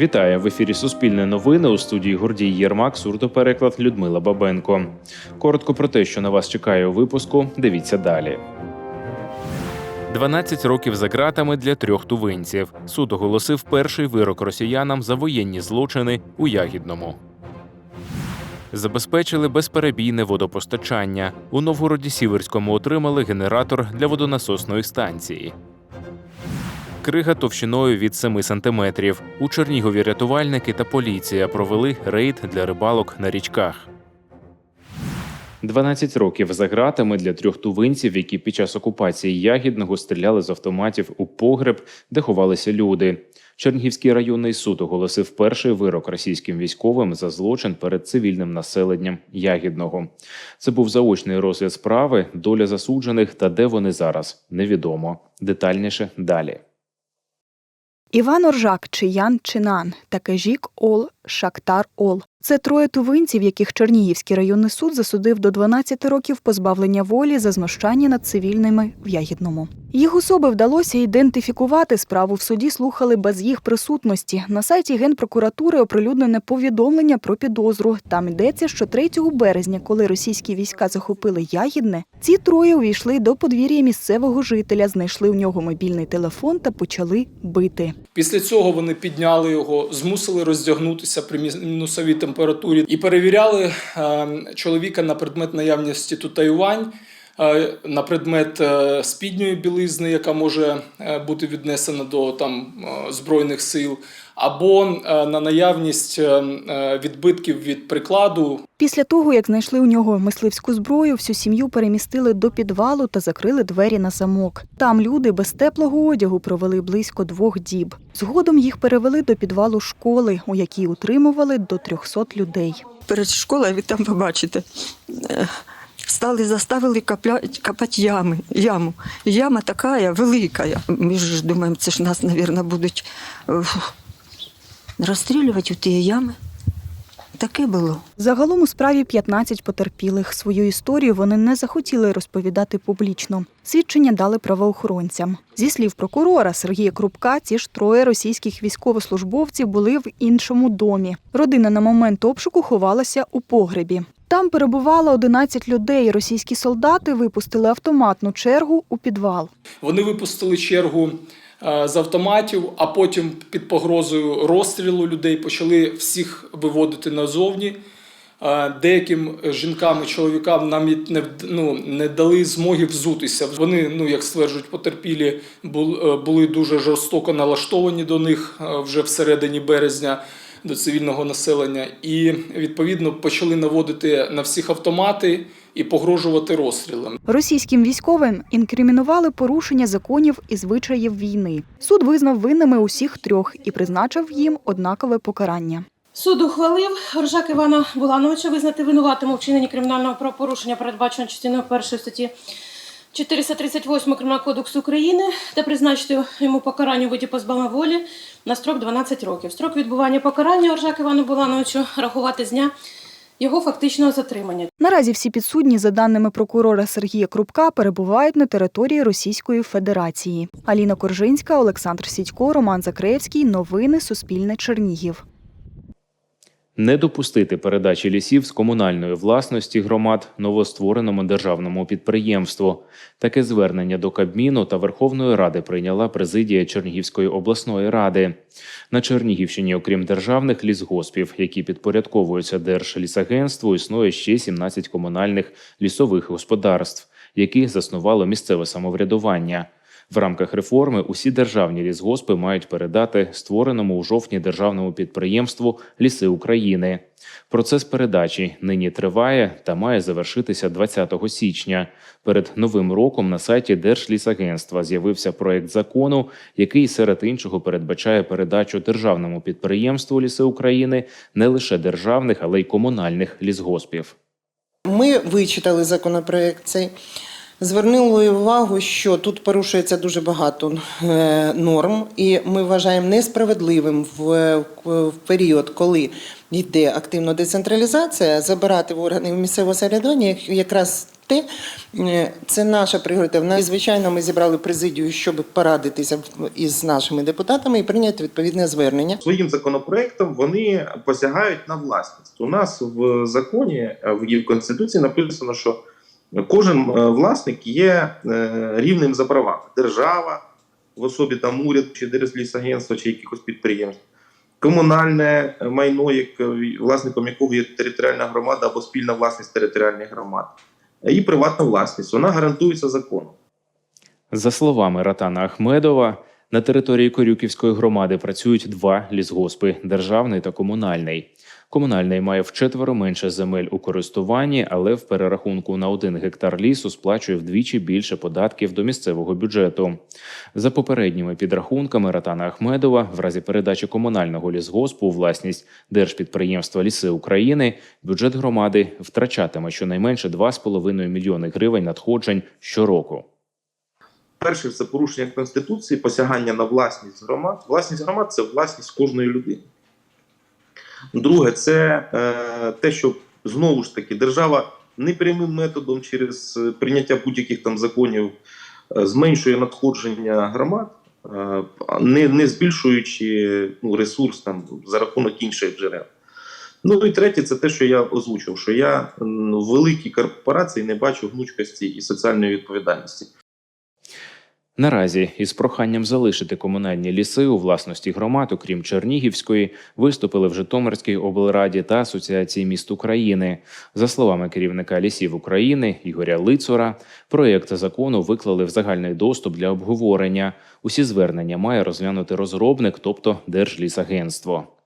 Вітаю в ефірі Суспільне новини у студії Гордій Єрмак, сурдопереклад Людмила Бабенко. Коротко про те, що на вас чекає у випуску. Дивіться далі. 12 років за ґратами для трьох тувинців. Суд оголосив перший вирок росіянам за воєнні злочини у Ягідному. Забезпечили безперебійне водопостачання. У Новгороді Сіверському отримали генератор для водонасосної станції. Крига товщиною від 7 сантиметрів. У Чернігові рятувальники та поліція провели рейд для рибалок на річках. 12 років за ґратами для трьох тувинців, які під час окупації Ягідного стріляли з автоматів у погреб, де ховалися люди. Чернігівський районний суд оголосив перший вирок російським військовим за злочин перед цивільним населенням Ягідного. Це був заочний розгляд справи, доля засуджених та де вони зараз невідомо. Детальніше далі. Іван Оржак чи Ян Чинан та жік Ол Шактар Ол. Це троє тувинців, яких Чернігівський районний суд засудив до 12 років позбавлення волі за знущання над цивільними в Ягідному. Їх особи вдалося ідентифікувати. Справу в суді слухали без їх присутності. На сайті Генпрокуратури оприлюднене повідомлення про підозру. Там йдеться, що 3 березня, коли російські війська захопили Ягідне, ці троє увійшли до подвір'я місцевого жителя, знайшли у нього мобільний телефон та почали бити. Після цього вони підняли його, змусили роздягнутися при мінусовій температурі і перевіряли е, чоловіка на предмет наявності татуювань, е, на предмет е, спідньої білизни, яка може е, бути віднесена до там е, збройних сил, або на наявність відбитків від прикладу Після того, як знайшли у нього мисливську зброю, всю сім'ю перемістили до підвалу та закрили двері на замок. Там люди без теплого одягу провели близько двох діб. Згодом їх перевели до підвалу школи, у якій утримували до 300 людей. перед школою, ви там побачите. Стали, заставили копати ями, яму. Яма така велика. Ми ж думаємо, це ж нас, мабуть, будуть е, розстрілювати у ті ями. Таке було. Загалом у справі 15 потерпілих. Свою історію вони не захотіли розповідати публічно. Свідчення дали правоохоронцям. Зі слів прокурора Сергія Крупка, ці ж троє російських військовослужбовців були в іншому домі. Родина на момент обшуку ховалася у погребі. Там перебувало 11 людей. Російські солдати випустили автоматну чергу у підвал. Вони випустили чергу з автоматів, а потім під погрозою розстрілу людей почали всіх виводити назовні. Е, Деяким жінкам і чоловікам навіть не, ну, не дали змоги взутися. Вони, ну як стверджують потерпілі, е, були дуже жорстоко налаштовані до них е, вже всередині березня до цивільного населення, і відповідно почали наводити на всіх автомати і погрожувати розстрілом. Російським військовим інкримінували порушення законів і звичаїв війни. Суд визнав винними усіх трьох і призначив їм однакове покарання. Суд ухвалив Ржак Івана Булановича визнати винуватим у вчиненні кримінального правопорушення, передбаченого частиною першої статті 438 Кримінального кодексу України та призначити йому покарання у виді позбавлення волі на строк 12 років. Строк відбування покарання Ржак Івану Булановичу рахувати з дня його фактичного затримання. Наразі всі підсудні, за даними прокурора Сергія Крупка, перебувають на території Російської Федерації. Аліна Коржинська, Олександр Сідько, Роман Закревський. Новини Суспільне Чернігів. Не допустити передачі лісів з комунальної власності громад новоствореному державному підприємству. Таке звернення до Кабміну та Верховної Ради прийняла президія Чернігівської обласної ради. На Чернігівщині, окрім державних лісгоспів, які підпорядковуються Держлісагентству, існує ще 17 комунальних лісових господарств, які заснувало місцеве самоврядування. В рамках реформи усі державні лісгоспи мають передати створеному у жовтні державному підприємству Ліси України. Процес передачі нині триває та має завершитися 20 січня. Перед новим роком на сайті Держлісагентства з'явився проект закону, який серед іншого передбачає передачу державному підприємству Ліси України не лише державних, але й комунальних лісгоспів. Ми вичитали законопроект цей. Звернули увагу, що тут порушується дуже багато е, норм, і ми вважаємо несправедливим в, період, коли йде активна децентралізація, забирати в органи місцевого самоврядування якраз те, е, це наша пріоритетна. І, звичайно, ми зібрали президію, щоб порадитися із нашими депутатами і прийняти відповідне звернення. своїм законопроектом вони посягають на власність. У нас в законі е, в конституції написано, що кожен е, власник є е, рівним за правами. Держава в особі там уряд чи Держлісагентство, чи якихось підприємств. Комунальне е, майно, як власником якого є територіальна громада або спільна власність територіальних громад, і приватна власність. Вона гарантується законом. За словами Ратана Ахмедова, на території Корюківської громади працюють два лісгоспи державний та комунальний. Комунальний має вчетверо менше земель у користуванні, але в перерахунку на один гектар лісу сплачує вдвічі більше податків до місцевого бюджету. За попередніми підрахунками Ратана Ахмедова, в разі передачі комунального лісгоспу у власність держпідприємства Ліси України, бюджет громади втрачатиме щонайменше 2,5 мільйони гривень надходжень щороку. Перше, це порушення конституції, посягання на власність громад. Власність громад це власність кожної людини. Друге, це е, те, що знову ж таки держава непрямим методом через е, прийняття будь-яких там законів е, зменшує надходження громад, е, не, не збільшуючи ну, ресурс там за рахунок інших джерел. Ну і третє, це те, що я озвучив, що я в великій корпорації не бачу гнучкості і соціальної відповідальності. Наразі із проханням залишити комунальні ліси у власності громад, окрім Чернігівської, виступили в Житомирській облраді та Асоціації міст України. За словами керівника лісів України Ігоря Лицора, проєкт закону виклали в загальний доступ для обговорення. Усі звернення має розглянути розробник, тобто Держлісагентство.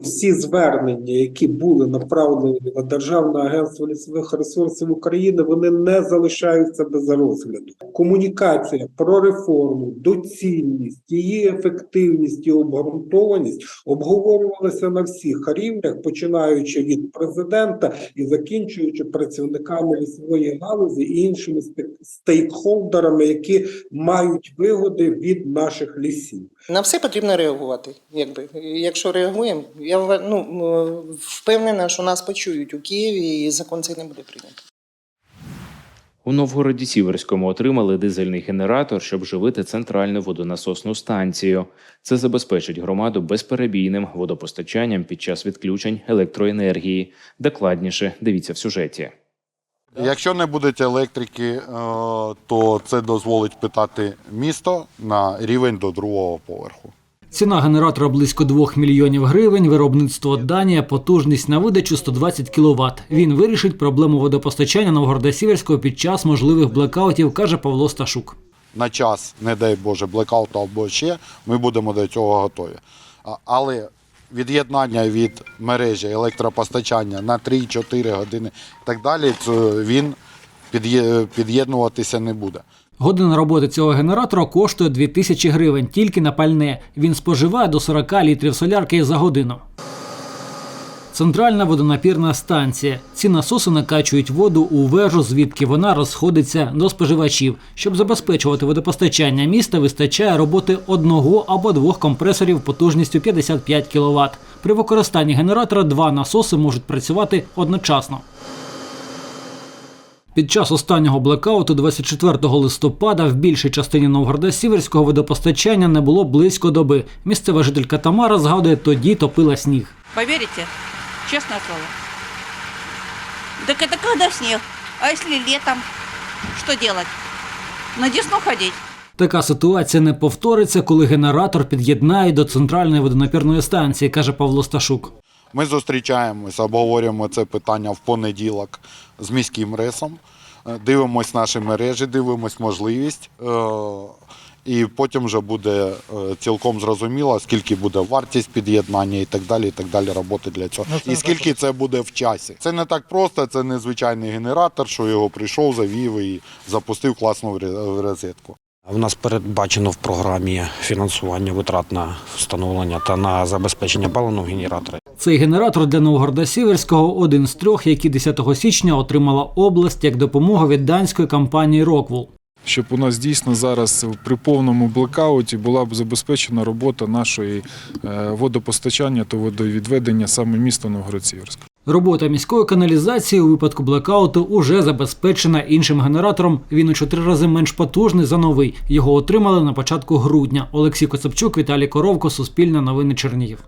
Всі звернення, які були направлені на Державне агентство лісових ресурсів України, вони не залишаються без розгляду. Комунікація про реформу, доцільність, її ефективність і обґрунтованість обговорювалася на всіх рівнях, починаючи від президента і закінчуючи працівниками лісової галузі і іншими стейкхолдерами, які мають вигоди від наших лісів. На все потрібно реагувати. Якби якщо реагуємо, я ну, впевнена, що нас почують у Києві, і закон цей не буде прийнято. У Новгороді Сіверському отримали дизельний генератор, щоб живити центральну водонасосну станцію. Це забезпечить громаду безперебійним водопостачанням під час відключень електроенергії. Докладніше дивіться в сюжеті. Якщо не буде електрики, е, то це дозволить питати місто на рівень до другого поверху. Ціна генератора близько 2 мільйонів гривень. Виробництво Данія, потужність на видачу 120 кВт. Він вирішить проблему водопостачання Новгорода Сіверського під час можливих блекаутів, каже Павло Сташук. На час, не дай Боже, блекауту або ще, ми будемо до цього готові. Але від'єднання від мережі електропостачання на 3-4 години і так далі, він під'єднуватися не буде. Година роботи цього генератора коштує 2000 гривень тільки на пальне. Він споживає до 40 літрів солярки за годину. Центральна водонапірна станція. Ці насоси накачують воду у вежу, звідки вона розходиться до споживачів. Щоб забезпечувати водопостачання міста, вистачає роботи одного або двох компресорів потужністю 55 кВт. При використанні генератора два насоси можуть працювати одночасно. Під час останнього блекауту 24 листопада в більшій частині Новгорода Сіверського водопостачання не було близько доби. Місцева жителька Тамара згадує, тоді топила сніг. Поверите? Честное слово. Так это когда снег? А если летом? Что делать? На Десну ходить? Така ситуація не повториться, коли генератор під'єднають до центральної водонапірної станції, каже Павло Сташук. Ми зустрічаємося, обговорюємо це питання в понеділок з міським ресом, е, дивимось наші мережі, дивимось можливість. І потім вже буде е, цілком зрозуміло, скільки буде вартість під'єднання і так далі, і так далі роботи для цього. І скільки це буде в часі. Це не так просто, це не звичайний генератор, що його прийшов, завів і запустив в розетку. У нас передбачено в програмі фінансування витрат на встановлення та на забезпечення паливного генератора. Цей генератор для Новгорода Сіверського один з трьох, які 10 січня отримала область як допомогу від данської компанії Роквул. Щоб у нас дійсно зараз при повному блекауті була б забезпечена робота нашої е, водопостачання та водовідведення саме міста Новгород-Сіверська. Робота міської каналізації у випадку блекауту уже забезпечена іншим генератором. Він у чотири рази менш потужний за новий. Його отримали на початку грудня. Олексій Коцепчук, Віталій Коровко, Суспільне новини Чернігів.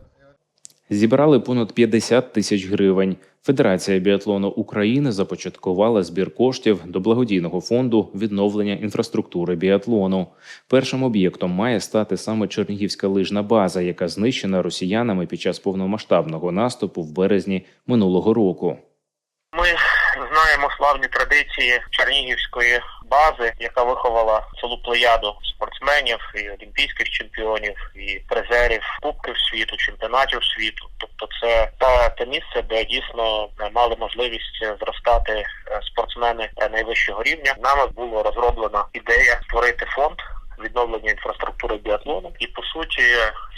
Зібрали понад 50 тисяч гривень. Федерація біатлону України започаткувала збір коштів до благодійного фонду відновлення інфраструктури біатлону. Першим об'єктом має стати саме Чернігівська лижна база, яка знищена росіянами під час повномасштабного наступу в березні минулого року. Ми знаємо славні традиції Чернігівської бази, яка виховала цілу плеяду спортсменів і олімпійських чемпіонів, і призерів кубків світу, чемпіонатів світу. Тобто, це та те місце, де дійсно мали можливість зростати е, спортсмени е, найвищого рівня. Нами було розроблена ідея створити фонд відновлення інфраструктури біатлону, і по суті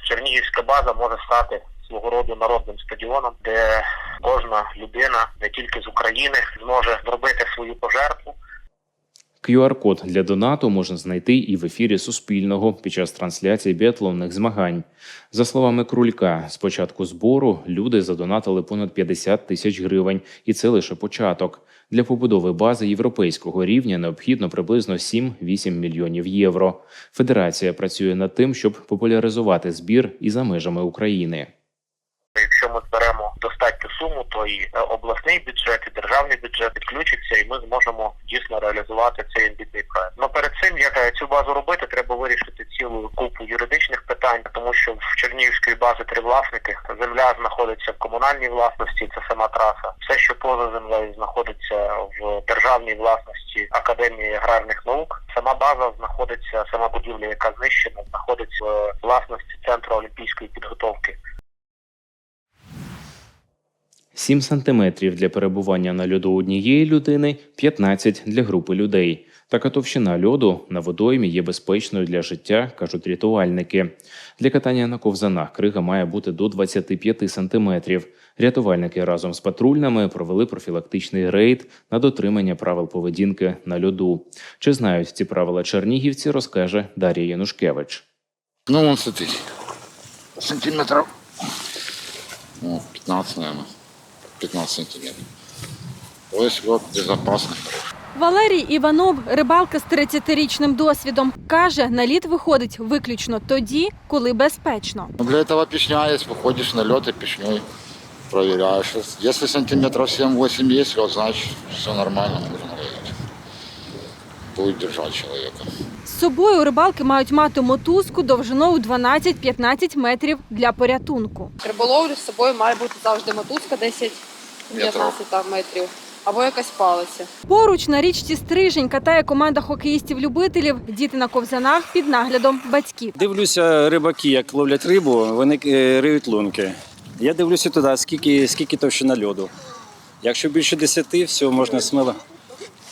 Чернігівська база може стати свого роду народним стадіоном, де кожна людина не тільки з України зможе зробити свою пожертву. QR-код для донату можна знайти і в ефірі Суспільного під час трансляції біатлонних змагань. За словами Крулька, з початку збору люди задонатили понад 50 тисяч гривень, і це лише початок. Для побудови бази європейського рівня необхідно приблизно 7-8 мільйонів євро. Федерація працює над тим, щоб популяризувати збір і за межами України. Якщо ми зберемо достатню суму, то і е, обласний бюджет, і державний бюджет підключиться, і ми зможемо дійсно реалізувати цей амбітний проект. Но перед цим як е, цю базу робити, треба вирішити цілу купу юридичних питань, тому що в Чернігівської бази три власники. Земля знаходиться в комунальній власності, це сама траса. Все, що поза землею, знаходиться в державній власності Академії аграрних наук. Сама база знаходиться, сама будівля, яка знищена, знаходиться в власності центру олімпійської підготовки. 7 сантиметрів для перебування на льоду однієї людини, 15 для групи людей. Така товщина льоду на водоймі є безпечною для життя, кажуть рятувальники. Для катання на ковзанах крига має бути до 25 сантиметрів. Рятувальники разом з патрульними провели профілактичний рейд на дотримання правил поведінки на льоду. Чи знають ці правила чернігівці, розкаже Дар'я Янушкевич. Ну, смотри, сантиметров, ну, 15, наверное, 15 сантиметров. То есть вот безопасно. Валерій Іванов, рибалка з 30-річним досвідом, каже, на лід виходить виключно тоді, коли безпечно. Для этого пешня есть, выходишь на лед и пешней проверяешь. Если сантиметров 7-8 есть лед, значит все нормально, можно ловить. Будет держать человека. З собою рибалки мають мати мотузку довжиною 12-15 метрів для порятунку. Риболовлю з собою має бути завжди мотузка 10-15 метрів або якась палиця. Поруч на річці Стрижень катає команда хокеїстів-любителів, діти на ковзанах під наглядом батьків. Дивлюся, рибаки, як ловлять рибу, вони е, риють лунки. Я дивлюся туди, скільки, скільки товщина льоду. Якщо більше 10, все, можна сміло,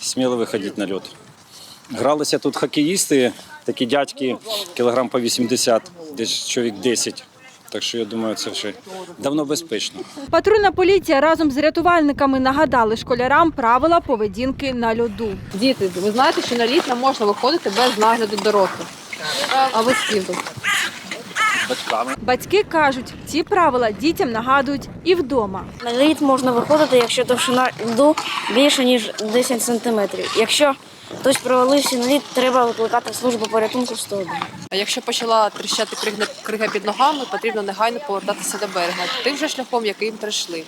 сміло виходити на льод. Гралися тут хокеїсти, такі дядьки, кілограм по 80, десь чоловік 10. Так що я думаю, це вже давно безпечно. Патрульна поліція разом з рятувальниками нагадали школярам правила поведінки на льоду. Діти, ви знаєте, що на лід не можна виходити без нагляду дорослих. А ви з тут? Батьки кажуть, ці правила дітям нагадують і вдома. На лід можна виходити, якщо товщина льду більше, ніж 10 сантиметрів. Якщо хтось провалився на лід, треба викликати службу порятунку 101. А якщо почала тріщати крига, крига під ногами, потрібно негайно повертатися до берега, тим же шляхом, яким прийшли.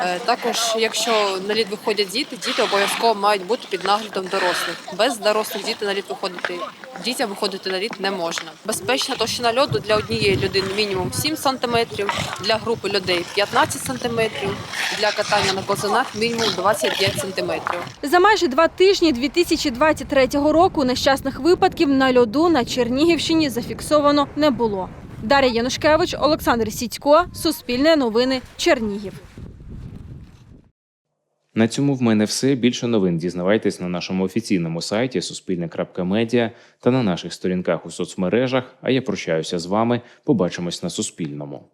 Е, Також, якщо на лід виходять діти, діти обов'язково мають бути під наглядом дорослих. Без дорослих діти на лід виходити дітям виходити на лід не можна. Безпечна товщина льоду для однієї людини мінімум 7 см, для групи людей 15 см, для катання на ковзанах мінімум 25 см. За майже два тижні 2023 року нещасних випадків на льоду на Чернігівщині зафіксовано не було. Дар'я Янушкевич, Олександр Сідько, Суспільне новини, Чернігів. На цьому в мене все. Більше новин дізнавайтесь на нашому офіційному сайті Суспільне.Медіа та на наших сторінках у соцмережах. А я прощаюся з вами. Побачимось на Суспільному.